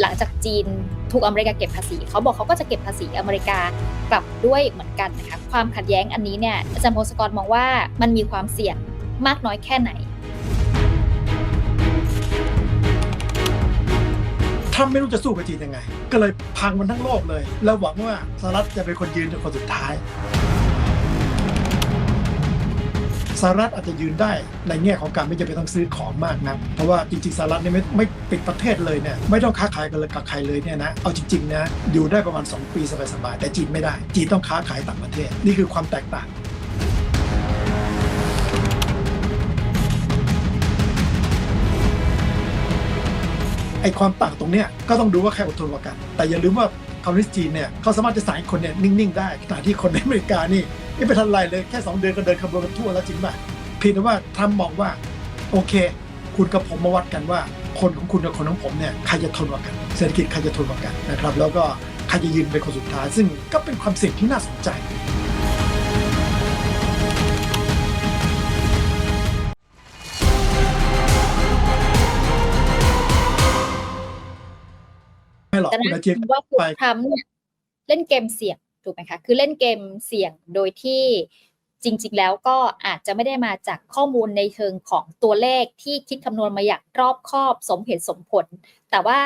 หลังจากจีนถูกอเมริกาเก็บภาษีเขาบอกเขาก็จะเก็บภาษีอเมริกากลับด้วยเหมือนกันนะคะความขัดแย้งอันนี้เนี่ยอาจารย์โพสกรมองว่ามันมีความเสี่ยงมากน้อยแค่ไหนทรัมป์ไม่รู้จะสู้กับจีนยังไง ก็เลยพังมันทั้งโลกเลย แล้วหวังว่าสหรัฐจะเป็นคนยืนจนคนสุดท้าย สหรัฐอาจจะยืนได้ในแง่ของการไม่จำเป็นต้องซื้อของมากนะเพราะว่าจริงๆสหรัฐเนี่ยไม่ไม่ปิดประเทศเลยเนี่ยไม่ต้องค้าขายกันเลยกับใครเลยเนี่ยนะเอาจริงๆนะอยู่ได้ประมาณ 2 ปีสบายๆแต่จีนไม่ได้ จีนต้องค้าขายต่างประเทศนี่คือความแตกต่างไอ้ความต่างตรงเนี้ยก็ต้องดูว่าใครอดทนกว่ากัน แต่อย่าลืมว่า คอมมิวนิสต์จีนเนี่ยเขาสามารถจะสั่งคนเนี่ยนิ่งๆได้ขณะที่คนในอเมริกานี่ไม่ไปทันไรเลยแค่ 2 เดือนก็เดินขบวนกันทั่วแล้วจริงป่ะเพียงแต่ว่าทรัมป์มองว่า โอเค คุณกับผมมาวัดกันว่า คนของคุณกับคนของผมเนี่ยใครจะทนกว่ากันเศรษฐกิจใครจะทนกว่ากันนะครับแล้วก็ใครจะยืนเป็นคนสุดท้าย ซึ่งก็เป็นความเสี่ยงที่น่าสนใจ ไม่หรอกแต่คุณนั่อาเจียนนว่าคุณไปทรัมป์เนี่ยเล่นเกมเสี่ยงถูกไหมคะคือเล่นเกมเสี่ยงโดยที่จริง ๆ แล้วก็อาจจะไม่ได้มาจากข้อมูลในเชิงของตัวเลขที่คิดคำนวณมาอย่างรอบคอบสมเหตุสมผล แต่ว่า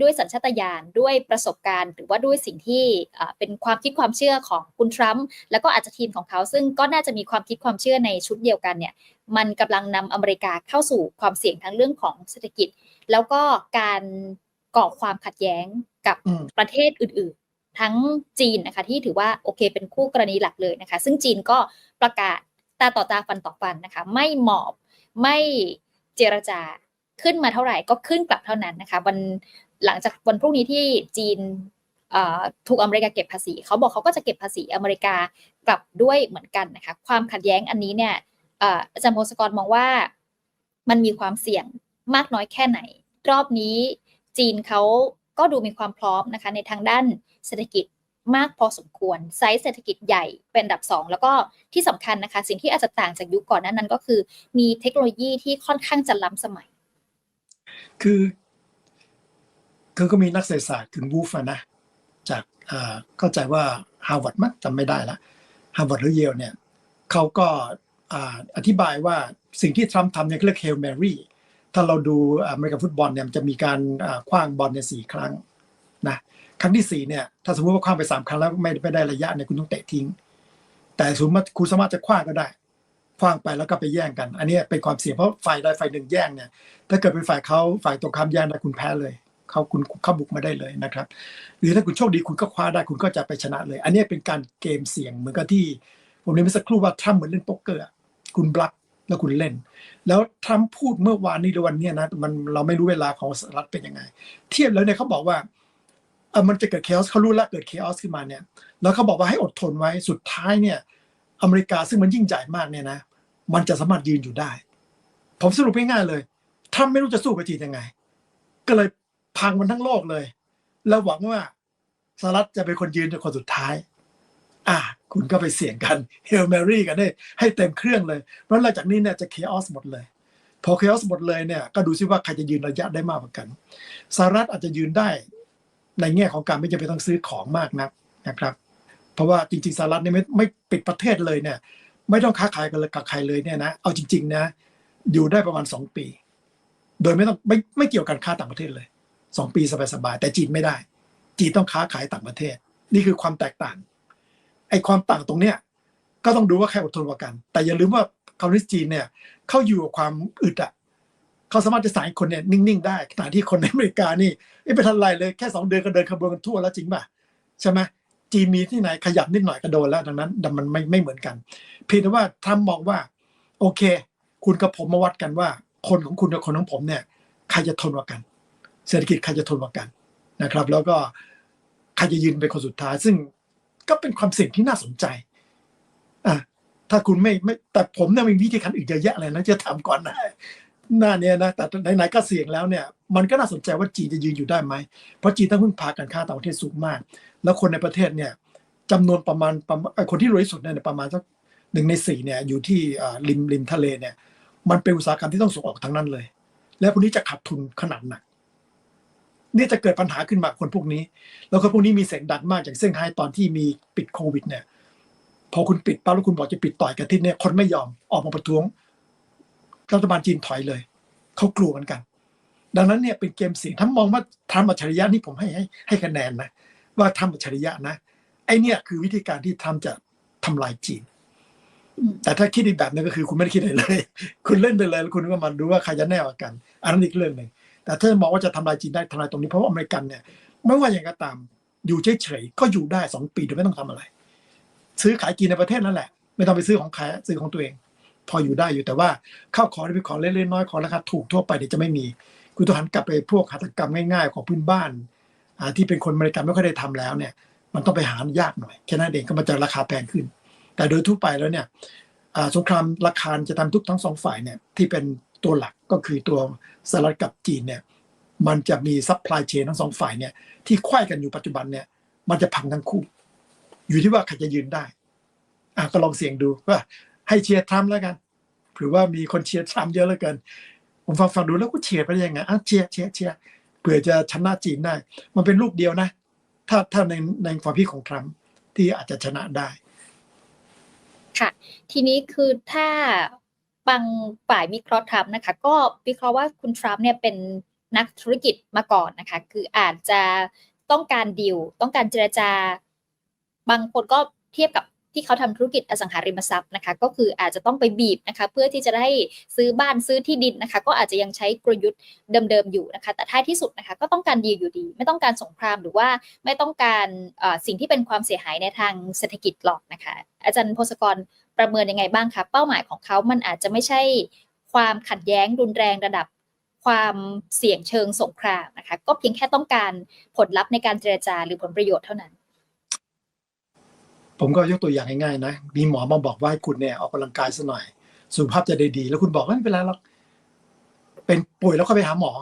ด้วยสัญชาตญาณด้วยประสบการณ์ หรือว่าด้วยสิ่งที่อ่าเป็นความคิดความเชื่อของคุณทรัมป์แล้วก็อาจจะทีมของเขา ซึ่งก็น่าจะมีความคิดความเชื่อในชุดเดียวกันเนี่ยมันกำลังนำอเมริกาเข้าสู่ความเสี่ยงทั้งเรื่องของเศรษฐกิจ แล้วก็การ ก่อความขัดแย้งกับอืมประเทศอื่น ๆ ทั้งจีนนะคะ ที่ถือว่าโอเคเป็นคู่กรณีหลักเลยนะคะ ซึ่งจีนก็ประกาศตาต่อตาฟันต่อฟันนะคะ ไม่หมอบไม่เจรจาขึ้นมาเท่าไหร่ก็ขึ้นกลับเท่านั้นนะคะวันหลังจากวันพรุ่งนี้ที่จีนเอ่อถูกอเมริกาเก็บภาษีเขาบอกเขาก็จะเก็บภาษีอเมริกากลับด้วยเหมือนกันนะคะ ความขัดแย้งอันนี้เนี่ยเอ่ออาจารย์โพสกรมองว่ามันมีความเสี่ยงมากน้อยแค่ไหน รอบนี้ จีนเขาก็ดูมีความพร้อมนะคะในทางด้านเศรษฐกิจมากพอสมควรไซส์เศรษฐกิจใหญ่เป็นอันดับ 2 แล้วก็ที่สำคัญนะคะ สิ่งที่อาจจะต่างจากยุคก่อนนั้นนั้นก็คือ มีเทคโนโลยีที่ค่อนข้างจะล้ำสมัย คือคือก็มีนักเศรษฐศาสตร์คุณวูฟนะ จากอ่าเข้าใจว่าฮาร์วาร์ดมั้งจำไม่ได้ละฮาร์วาร์ดหรือเยลเนี่ยเขาก็อ่าอธิบายว่าสิ่งที่ทรัมป์ทำเนี่ยเรียกเฮลแมรี่ ถ้าเราดูอเมริกันฟุตบอลเนี่ยมันจะมีการคว้างบอลในยสี่ครั้งนะครั้งที่สี่เนี่ยถ้าสมมติว่าคว้างไปสามครั้งแล้วไม่ไม่ได้ระยะเนี่ยคุณต้องเตะทิ้ง แต่สมมติคุณสามารถจะคว้างก็ได้คว้างไปแล้วก็ไปแย่งกัน อันนี้เป็นความเสี่ยงเพราะฝ่ายใดฝ่ายหนึ่งแย่งเนี่ยถ้าเกิดเป็นฝ่ายเขาฝ่ายตรงข้ามแย่งได้คุณแพ้เลยเขาคุณเข้าบุกมาได้เลยนะครับ หรือถ้าคุณโชคดีคุณก็คว้าได้คุณก็จะไปชนะเลย อันนี้เป็นการเกมเสี่ยงเหมือนกับที่ ผมเรียนเมื่อสักครู่ว่าทรัมเหมือนเล่นโป๊กเกอร์คุณบลัฟ แล้วคุณเล่น แล้วทรัมป์พูดเมื่อวานนี้หรือวันนี้นะมันเราไม่รู้เวลาของสหรัฐเป็นยังไง เทียบแล้วเนี่ยเขาบอกว่าเออมันจะเกิดเคอสเขารู้แล้วเกิดเคอสขึ้นมาเนี่ย แล้วเขาบอกว่าให้อดทนไว้สุดท้ายเนี่ย อเมริกาซึ่งมันยิ่งใหญ่มากเนี่ยนะ มันจะสามารถยืนอยู่ได้ ผมสรุปง่ายๆเลยทรัมป์ไม่รู้จะสู้กับจีนยังไง ก็เลยพังมันทั้งโลกเลย แล้วหวังว่าสหรัฐจะเป็นคนยืนจนคนสุดท้าย อะคุณก็ไปเสี่ยงกันเฮลแมรี่กันได้ให้เต็มเครื่องเลย เพราะหลังจากนี้เนี่ยจะเคออสหมดเลย พอเคออสหมดเลยเนี่ยก็ดูซิว่าใครจะยืนระยะได้มากกว่ากันสหรัฐอาจจะยืนได้ในแง่ของการไม่จำเป็นต้องซื้อของมากนักนะครับ เพราะว่าจริงๆสหรัฐเนี่ยไม่ไม่ปิดประเทศเลยเนี่ย ไม่ต้องค้าขายกันเลยกับใครเลยเนี่ยนะเอาจริง ๆ นะ อยู่ได้ประมาณสองปี โดยไม่ต้องไม่ไม่เกี่ยวกันค้าต่างประเทศเลยสองปีสบายๆแต่จีนไม่ได้ จีนต้องค้าขายต่างประเทศ นี่คือความแตกต่าง อ้ความต่างตรงเนี้ยก็ต้องดูว่าใครอดทนกว่ากัน แต่อย่าลืมว่าคอมมิวนิสต์จีนเนี่ยเขาอยู่กับความอึดอะเขาสามารถจะสั่งให้คนเนี่ยนิ่งๆได้ขณะที่คนในอเมริกานี่ไม่ไปทันไรเลยแค่สองเดือนก็เดินขบวนกันทั่วแล้วจริงป่ะใช่ไหมจีนมีที่ไหนขยับนิดหน่อยก็โดนแล้วดังนั้นดังมันไม่ไม่เหมือนกัน เพียงแต่ว่าทรัมป์มองว่า โอเค คุณกับผมมาวัดกันว่า คนของคุณกับคนของผมเนี่ยใครจะทนกว่ากัน เศรษฐกิจใครจะทนกว่ากันนะครับ แล้วก็ใครจะยืนเป็นคนสุดท้าย ซึ่ง ก็เป็นความเสี่ยงที่น่าสนใจอะถ้าคุณไม่ไม่แต่ผมเนี่ยมีวิธีการอื่นเยอะแยะเลยนะจะถามก่อนนะหน้าเนี้ยนะแต่ไหนๆก็เสี่ยงแล้วเนี่ย มันก็น่าสนใจว่าจีนจะยืนอยู่ได้ไหมเพราะจีนต้องพึ่งพาการค้าต่างประเทศสูงมาก แล้วคนในประเทศเนี่ยจำนวนประมาณประมาณคนที่รวยที่สุดเนี่ยประมาณสักหนึ่งในสี่เนี่ยอยู่ที่อ่าริมริมทะเลเนี่ย มันเป็นอุตสาหกรรมที่ต้องส่งออกทั้งนั้นเลย แล้วพวกนี้จะขาดทุนขนาดหนัก นี่จะเกิดปัญหาขึ้นมาคนพวกนี้ แล้วคนพวกนี้มีเสียงดังมากอย่างเซี่ยงไฮ้ตอนที่มีปิดโควิด เนี่ย พอคุณปิดปั๊บแล้วคุณบอกจะปิดต่อยกันที่เนี่ยคนไม่ยอมออกมาประท้วงรัฐบาลจีนถอยเลยเขากลัวเหมือนกัน ดังนั้นเนี่ยเป็นเกมเสียงถ้ามองว่าทำอัจฉริยะนี่ผมให้ให้ให้คะแนนนะว่าทำอัจฉริยะนะไอเนี่ยคือวิธีการที่ทำจะทำลายจีน แต่ถ้าคิดอีกแบบนึงก็คือคุณไม่ได้คิดอะไรเลย คุณเล่นไปเลยแล้วคุณก็มาดูว่าใครจะแน่กว่ากัน อันนั้นอีกเรื่องหนึ่ง แต่ถ้ามองว่าจะทำลายจีนได้ทำลายตรงนี้เพราะว่าอเมริกันเนี่ยไม่ว่าอย่างก็ตามอยู่เฉยๆก็อยู่ได้สองปีโดยไม่ต้องทำอะไร ซื้อขายกินในประเทศนั่นแหละ ไม่ต้องไปซื้อของใครซื้อของตัวเอง พออยู่ได้อยู่แต่ว่าข้าวของที่เป็นของเล็กๆน้อยๆของราคาถูกทั่วไปเนี่ยจะไม่มีคุณต้องหันกลับไปพวกหัตถกรรมง่ายๆ ของพื้นบ้านที่เป็นคนอเมริกันไม่ค่อยได้ทำแล้วเนี่ย มันต้องไปหายากหน่อยแค่นั้นเองก็มันจะราคาแพงขึ้น แต่โดยทั่วไปแล้วเนี่ยสงครามราคาจะทำทุกทั้งสองฝ่ายเนี่ยที่เป็นตัวหลักก็คือตัว สหรัฐกับจีนเนี่ยมันจะมีซัพพลายเชนทั้งสองฝ่ายเนี่ยที่ควายกันอยู่ปัจจุบันเนี่ยมันจะพังทั้งคู่ อยู่ที่ว่าใครจะยืนได้อะก็ลองเสี่ยงดูว่าให้เชียร์ทรัมป์แล้วกันหรือว่ามีคนเชียร์ทรัมป์เยอะเหลือเกิน ผมฟังฟังดูแล้วก็เชียร์ไปยังไงอะเชียร์เชียร์เชียร์เผื่อจะชนะจีนได้ มันเป็นลูกเดียวนะ ถ้าถ้าในในความคิดของทรัมป์ที่อาจจะชนะได้ ค่ะ ทีนี้คือถ้า บางฝ่ายวิเคราะห์ทรัมป์นะคะ ก็วิเคราะห์ว่าคุณทรัมป์เนี่ยเป็นนักธุรกิจมาก่อนนะคะ คืออาจจะต้องการดีลต้องการเจรจา บางคนก็เทียบกับที่เขาทำธุรกิจอสังหาริมทรัพย์นะคะ ก็คืออาจจะต้องไปบีบนะคะ เพื่อที่จะได้ซื้อบ้านซื้อที่ดินนะคะ ก็อาจจะยังใช้กลยุทธ์เดิมๆอยู่นะคะ แต่ท้ายที่สุดนะคะก็ต้องการดีอยู่ดี ไม่ต้องการสงครามหรือว่าไม่ต้องการสิ่งที่เป็นความเสียหายในทางเศรษฐกิจหรอกนะคะ อาจารย์พศกร ประเมินยังไงบ้างคะเป้าหมายของเขามันอาจจะไม่ใช่ความขัดแย้งรุนแรงระดับความเสี่ยงเชิงสงครามนะคะ ก็เพียงแค่ต้องการผลลัพธ์ในการเจรจาหรือผลประโยชน์เท่านั้น ผมก็ยกตัวอย่างง่ายๆนะ มีหมอมาบอกว่าให้คุณเนี่ยออกกำลังกายสักหน่อย สุขภาพจะได้ดี แล้วคุณบอกว่าไม่เป็นไรหรอกเป็นป่วยแล้วก็ไปหาหมอ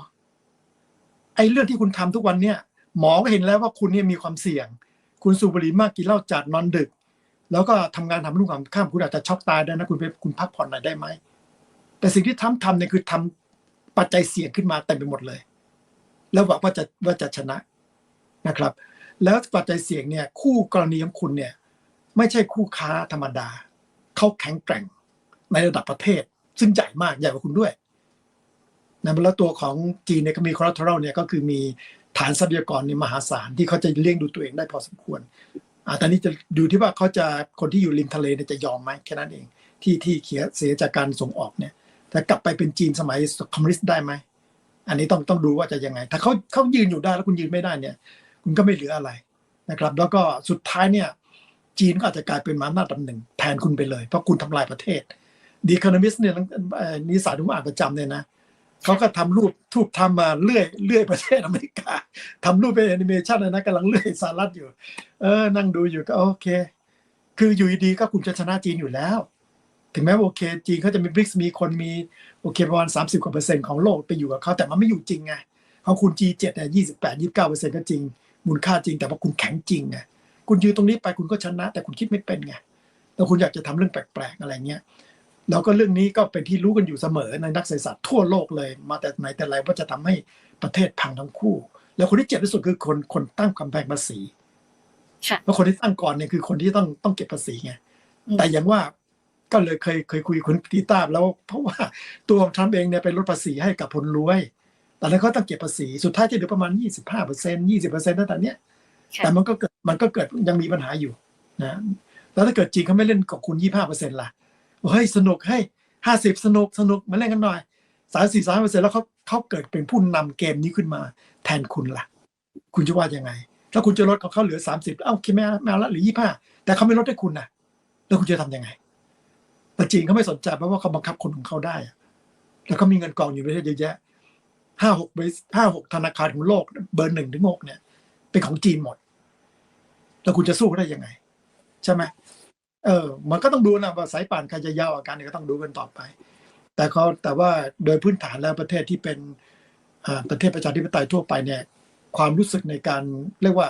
ไอ้เรื่องที่คุณทำทุกวันเนี่ย หมอก็เห็นแล้วว่าคุณเนี่ยมีความเสี่ยง คุณสูบบุหรี่มากกินเหล้าจัดนอนดึก แล้วก็ทำงานทำรุ่งทำข้ามคุณอาจจะช็อกตายได้นะคุณไปคุณพักผ่อนหน่อยได้ไหมแต่สิ่งที่ทำทำเนี่ยคือทำปัจจัยเสี่ยงขึ้นมาเต็มไปหมดเลย แล้วหวังว่าจะว่าจะชนะนะครับ แล้วปัจจัยเสี่ยงเนี่ยคู่กรณีของคุณเนี่ยไม่ใช่คู่ค้าธรรมดา เขาแข็งแกร่งในระดับประเทศ ซึ่งใหญ่มากใหญ่กว่าคุณด้วยนะแล้วตัวของจีนเนี่ยก็มีคอร์เทอรัลเนี่ยก็คือมีฐานทรัพยากรเนี่ยมหาศาลที่เขาจะเลี้ยงดูตัวเองได้พอสมควร อ่าตอนนี้จะดูที่ว่าเขาจะคนที่อยู่ริมทะเลเนี่ยจะยอมไหมแค่นั้นเอง ที่ที่เขียเสียจากการส่งออกเนี่ยแต่กลับไปเป็นจีนสมัยคอมมิวนิสต์ได้ไหมอันนี้ต้องต้องดูว่าจะยังไง ถ้าเขาเขายืนอยู่ได้แล้วคุณยืนไม่ได้เนี่ย คุณก็ไม่เหลืออะไรนะครับ แล้วก็สุดท้ายเนี่ย จีนก็อาจจะกลายเป็นมหาอำนาจลำหนึ่งแทนคุณไปเลย เพราะคุณทำลายประเทศดีค o นมิสเนี่ยเอ่อนิสายที่ผมอ่านประจำเนี่ยนะเขาก็ทำรูปทูบทำมาเลื่อยเลื่อยประเทศอเมริกาทำรูปเป็นแอนิเมชันนะกำลังเลื่อยสหรัฐอยู่ เออ นั่งดูอยู่ก็โอเค คืออยู่ดีก็คุณจะชนะจีนอยู่แล้ว ถึงแม้ว่าโอเค จีนเขาจะมีบริกมีคนมีโอเคประมาณ30กว่าเปอร์เซ็นต์ของโลกไปอยู่กับเขาแต่มันไม่อยู่จริงไงของคุณ G7 เนี่ย28 29เก้าเปอร์เซ็นต์ก็จริง มูลค่าจริงแต่ว่าคุณแข็งจริงไงคุณยืนตรงนี้ไปคุณก็ชนะ แต่คุณคิดไม่เป็นไงแล้วคุณอยากจะทำเรื่องแปลกๆอะไรเงี้ย แล้วก็เรื่องนี้ก็เป็นที่รู้กันอยู่เสมอในนักเศรษฐศาสตร์ทั่วโลกเลย มาแต่ไหนแต่ไรว่าจะทำให้ประเทศพังทั้งคู่ แล้วคนที่เจ็บที่สุดคือคนคนตั้งกำแพงภาษีค่ะเพราะคนที่ตั้งก่อนเนี่ยคือคนที่ต้องต้องเก็บภาษีไงอืมแต่อย่างว่าก็เลยเคยเคยคุยกับคุณตีตาบแล้ว เพราะว่าตัวของทรัมป์เองเนี่ยเป็นลดภาษีให้กับคนรวย แต่แล้วเขาต้องเก็บภาษีสุดท้ายจะเหลือประมาณ 25เปอร์เซ็นต์20เปอร์เซ็นต์ตั้งแต่เนี้ยค่ะแต่มันก็เกิดมันก็เกิดยังมีปัญหาอยู่นะแล้วถ้าเกิดจีนเขาไม่เล่นกับคุณยี่ห้าเปอร์เซ็นต์ล่ะ เฮ้ยสนุกให้ห้าสิบสนุกสนุกมาเล่นกันหน่อยสามสี่สามเปอร์เซ็นต์แล้วเขาเขาเกิดเป็นผู้นำเกมนี้ขึ้นมา แทนคุณล่ะ คุณจะว่ายังไง ถ้าคุณจะลดของเขาเหลือสามสิบเอ้าคิดไม่เอาไม่ละหรือยี่ห้าแต่เขาไม่ลดให้คุณนะแล้วคุณจะทำยังไงแต่จีนเขาไม่สนใจเพราะว่าเขาบังคับคนของเขาได้แล้วก็มีเงินกองอยู่ประเทศเยอะแยะห้าหกห้าหกธนาคารของโลก เบอร์หนึ่งถึงหกเนี่ย เป็นของจีนหมด แล้วคุณจะสู้เขาได้ยังไง ใช่ไหม เออ มันก็ต้องดูนะว่าสายป่านใครจะยาวกว่ากันเนี่ยก็ต้องดูกันต่อไป แต่เขาแต่ว่าโดยพื้นฐานแล้วประเทศที่เป็นประเทศประชาธิปไตยทั่วไปเนี่ย ความรู้สึกในการเรียกว่า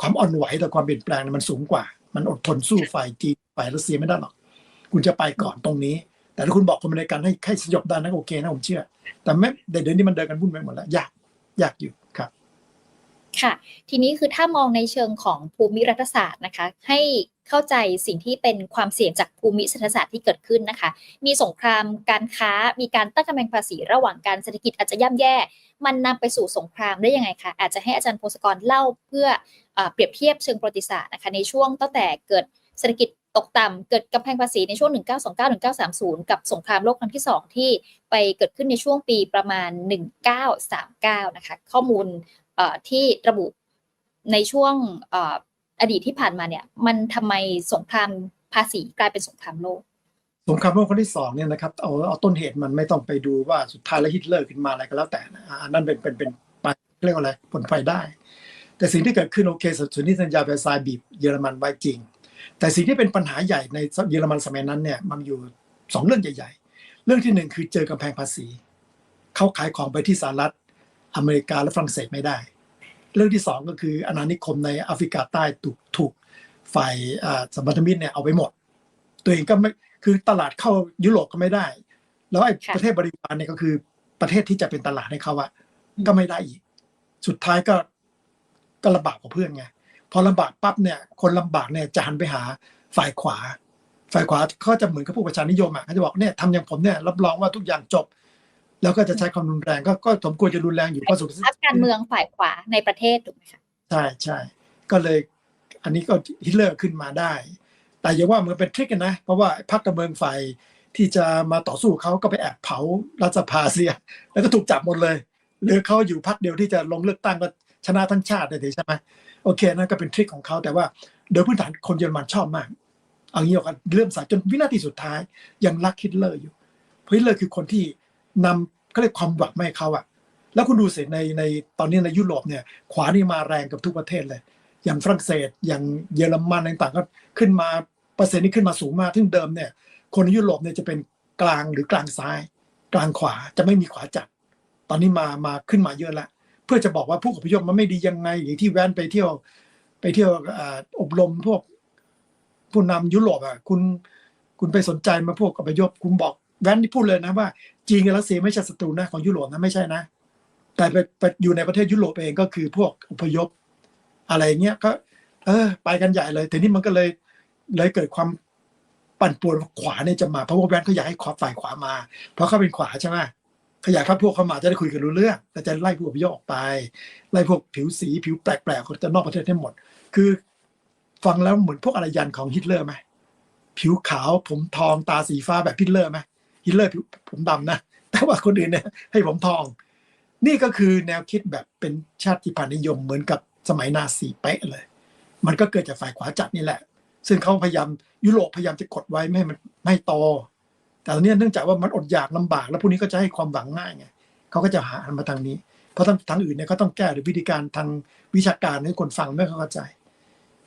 ความอ่อนไหวต่อความเปลี่ยนแปลงเนี่ยมันสูงกว่า มันอดทนสู้ฝ่ายจีนฝ่ายรัสเซียไม่ได้หรอก คุณจะไปก่อนตรงนี้ แต่ถ้าคุณบอกคนอเมริกันให้ให้สยบได้นะโอเคนะผมเชื่อ แต่ไม่แต่เดี๋ยวนี้มันเดินกันวุ่นไปหมดแล้วยากยากอยู่ ค่ะ ทีนี้คือถ้ามองในเชิงของภูมิรัฐศาสตร์นะคะ ให้เข้าใจสิ่งที่เป็นความเสี่ยงจากภูมิเศรษฐศาสตร์ที่เกิดขึ้นนะคะ มีสงครามการค้า มีการตั้งกำแพงภาษีระหว่างการเศรษฐกิจอาจจะย่ำแย่ มันนำไปสู่สงครามได้ยังไงคะ อาจจะให้อาจารย์พงศกรเล่าเพื่อเอเปรียบเทียบเชิงประวัติศาสตร์นะคะในช่วงตั้งแต่เกิดเศรษฐกิจตกต่ำเกิดกำแพงภาษีในช่วง 1929-1930 กับสงครามโลกครั้งที่ 2 ที่ไปเกิดขึ้นในช่วงปีประมาณ 1939 นะคะ ข้อมูล ที่ระบุในช่วงอดีตที่ผ่านมาเนี่ย มันทำไมสงครามภาษีกลายเป็นสงครามโลก สงครามโลกครั้งที่สองเนี่ยนะครับเอาเอาต้นเหตุมันไม่ต้องไปดูว่าสุดท้ายแล้วฮิตเลอร์ขึ้นมาอะไรก็แล้วแต่นะอันนั้นเป็นเป็นเป็นไปเรียกว่าอะไรผลไฟได้ แต่สิ่งที่เกิดขึ้นโอเคสุนทรสัญญาแวร์ซายบีบเยอรมันไว้จริง แต่สิ่งที่เป็นปัญหาใหญ่ในเยอรมันสมัยนั้นเนี่ยมันอยู่สองเรื่องใหญ่ ๆ เรื่องที่หนึ่งคือเจอกำแพงภาษีเขาขายของไปที่สหรัฐ อเมริกาและฝรั่งเศสไม่ได้ เรื่องที่สองก็คืออาณานิคมในแอฟริกาใต้ถูกถูกฝ่ายอ่าสัมพันธมิตรเนี่ยเอาไปหมด ตัวเองก็ไม่คือตลาดเข้ายุโรปก็ไม่ได้ แล้วไอ้ค่ะประเทศบริวารเนี่ยก็คือประเทศที่จะเป็นตลาดให้เขาอะก็ไม่ได้อีก สุดท้ายก็ก็ลำบากกว่าเพื่อนไงพอลำบากปั๊บเนี่ยคนลำบากเนี่ยจะหันไปหาฝ่ายขวา ฝ่ายขวาเขาจะเหมือนกับผู้ประชานิยมอะเขาจะบอกเนี่ยทำอย่างผมเนี่ยรับรองว่าทุกอย่างจบ แล้วก็จะใช้ความรุนแรงก็ก็สมควรจะรุนแรงอยู่ก็สุดพรรคการเมืองฝ่ายขวาในประเทศถูกไหมคะใช่ใช่ก็เลยอันนี้ก็ฮิตเลอร์ขึ้นมาได้ แต่อย่าว่ามันเป็นทริคกันนะ เพราะว่าพรรคการเมืองฝ่ายที่จะมาต่อสู้เขาก็ไปแอบเผารัฐสภาเสีย แล้วก็ถูกจับหมดเลยเหลือเขาอยู่พรรคเดียวที่จะลงเลือกตั้งก็ชนะทั้งชาติเลยใช่ไหมโอเคนั่นก็เป็นทริคของเขาแต่ว่าโดยพื้นฐานคนเยอรมันชอบมากเอางี้กันเริ่มสายจนวินาทีสุดท้ายยังรักฮิตเลอร์อยู่เพราะฮิตเลอร์คือคนที่ นำเขาเรียกความหวังมาให้เขาอะแล้วคุณดูสิในในตอนนี้ในยุโรปเนี่ย ขวานี่มาแรงกับทุกประเทศเลย อย่างฝรั่งเศสอย่างเยอรมันต่างๆก็ขึ้นมาเปอร์เซ็นต์นี้ขึ้นมาสูงมากซึ่งเดิมเนี่ยคนในยุโรปเนี่ยจะเป็นกลางหรือกลางซ้าย กลางขวาจะไม่มีขวาจัด ตอนนี้มามาขึ้นมาเยอะแล้วเพื่อจะบอกว่าผู้อพยพมันไม่ดียังไงอย่างที่แวนไปเที่ยว ไปเที่ยวอบรมพวกผู้นำยุโรปอะคุณคุณไปสนใจมาพวกอพยพคุณบอก แวนที่พูดเลยนะว่าจีนกับรัสเซียไม่ใช่ศัตรูนะของยุโรปนะไม่ใช่นะ แต่ไปอยู่ในประเทศยุโรปเองก็คือพวกอพยพ อะไรเงี้ยก็ เออ ไปกันใหญ่เลยทีนี้มันก็เลยเลยเกิดความปั่นป่วนขวาเนี่ยจะมาเพราะว่าแวนเขาอยากให้ขวาฝ่ายขวามา เพราะเขาเป็นขวาใช่ไหมขยากให้พวกเขามาจะได้คุยกันรู้เรื่อง แต่จะไล่พวกอพยพออกไป ไล่พวกผิวสีผิวแปลกๆคนจะนอกประเทศให้หมด คือ ฟังแล้วเหมือนพวกอารยันของฮิตเลอร์ไหมผิวขาวผมทองตาสีฟ้าแบบฮิตเลอร์ไหม ฮิตเลอร์ผมดำนะ แต่ว่าคนอื่นเนี่ยให้ผมทอง นี่ก็คือแนวคิดแบบเป็นชาติพันธุ์นิยมเหมือนกับสมัยนาซีเป๊ะเลย มันก็เกิดจากฝ่ายขวาจัดนี่แหละ ซึ่งเขาพยายามยุโรปพยายามจะกดไว้ไม่ให้มันไม่โตแต่ตอนนี้เนื่องจากว่ามันอดอยากลำบาก แล้วพวกนี้ก็จะให้ความหวังง่ายไงเขาก็จะหาอันมาทางนี้ เพราะทางทางอื่นเนี่ยก็ต้องแก้หรือวิธีการทางวิชาการให้คนฟังไม่เข้าใจ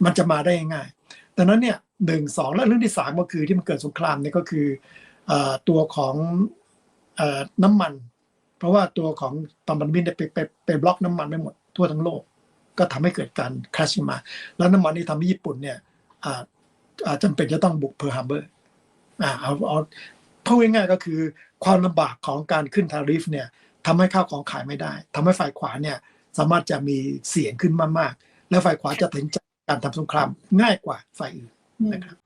มันจะมาได้ง่ายดังนั้นเนี่ยหนึ่งสองและเรื่องที่สามก็คือที่มันเกิดสงครามเนี่ยก็คือ ตัวของอน้ำมัน เพราะว่าตัวของตอมบันบินไปไปไปบล็อกน้ำมันไม่หมดทั่วทั้งโลก ก็ทำให้เกิดการคราชมา แล้วน้ำมันนี่ทำให้ญี่ปุ่นเนี่ยอ่าอ่าจำเป็นจะต้องบุกเพิร์ฮาร์เบอร์อ่าเอาเอาพูดง่ายๆก็คือความลำบากของการขึ้นทาริฟเนี่ยทำให้ข้าวของขายไม่ได้ทำให้ฝ่ายขวาเนี่ยสามารถจะมีเสียงขึ้นมากๆ และฝ่ายขวาจะตัดสินใจการทำสงครามง่ายกว่าฝ่ายอื่นนะครับ